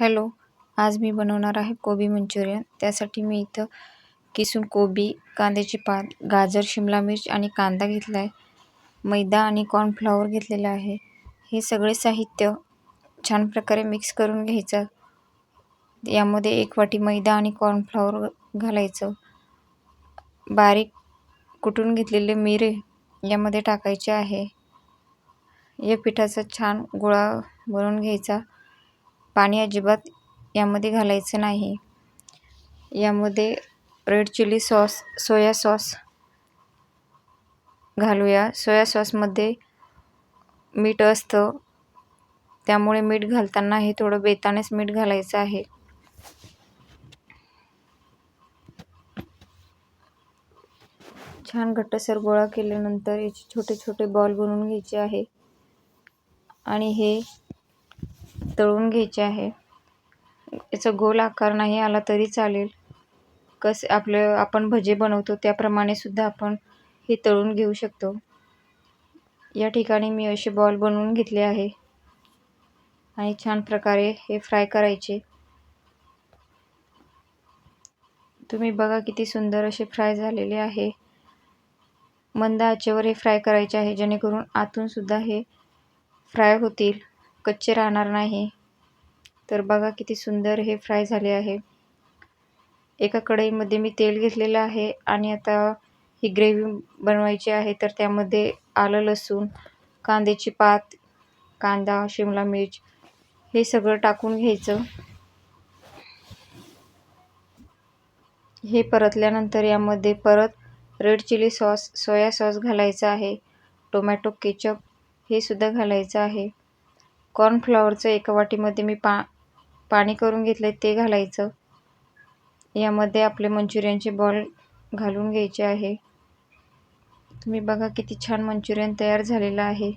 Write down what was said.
Hello आज मी बनवणार आहे कोबी मंचुरियन. त्यासाठी मी इथं किसून कोबी कांद्याची पात गाजर शिमला मिर्च आणि कांदा घेतला आहे मैदा आणि कॉर्नफ्लॉवर घेतलेलं आहे. हे सगळे साहित्य छान प्रकारे मिक्स करून घ्यायचं. यामध्ये एक वाटी मैदा आणि कॉर्नफ्लॉवर घालायचं. बारीक कुटून घेतलेले मिरे यामध्ये टाकायचे आहे. या पिठाचा छान गोळा बनवून घ्यायचा. पाणी अजिबात यामध्ये घालायचं नाही. यामध्ये red chilli sauce soya sauce घालूया. सोया सॉसमध्ये मीठ असतं. त्यामुळे मीठ घालताना हे थोडं बेतानेच मीठ घालायचं आहे. छान घट्टसर गोळा केल्यानंतर याचे छोटे छोटे बॉल बनवून घ्यायचे आहे. आणि हे तळून घ्यायचे आहे. याचा गोल आकार नाही आला तरी चालेल. कसे आपलं आपण भजे बनवतो त्याप्रमाणे सुद्धा आपण हे तळून घेऊ शकतो. या ठिकाणी मी असे बॉल बनवून घेतले आहे. आणि छान प्रकारे हे फ्राय करायचे. तुम्ही बघा किती सुंदर असे फ्राय झालेले आहे. मंद आचेवर हे फ्राय करायचे आहे जेणेकरून आतूनसुद्धा हे फ्राय होतील. कच्चे राहणार नाही. तर बघा किती सुंदर हे फ्राय झाले आहे. एका कढईमध्ये मी तेल घेतलेलं आहे आणि आता ही ग्रेव्ही बनवायची आहे. तर त्यामध्ये आलं लसूण कांद्याची पात कांदा शिमला मिर्च हे सगळं टाकून घ्यायचं. हे परतल्यानंतर यामध्ये परत red chilli sauce soya sauce घालायचा आहे. टोमॅटो केचप हे सुद्धा घालायचं आहे. कॉर्नफ्लॉवरचं एका वाटीमध्ये मी पा पाणी करून घेतलं आहे ते घालायचं. यामध्ये आपले मंचुरियनचे बॉल घालून घ्यायचे आहे. तुम्ही बघा किती छान मंचुरियन तयार झालेलं आहे.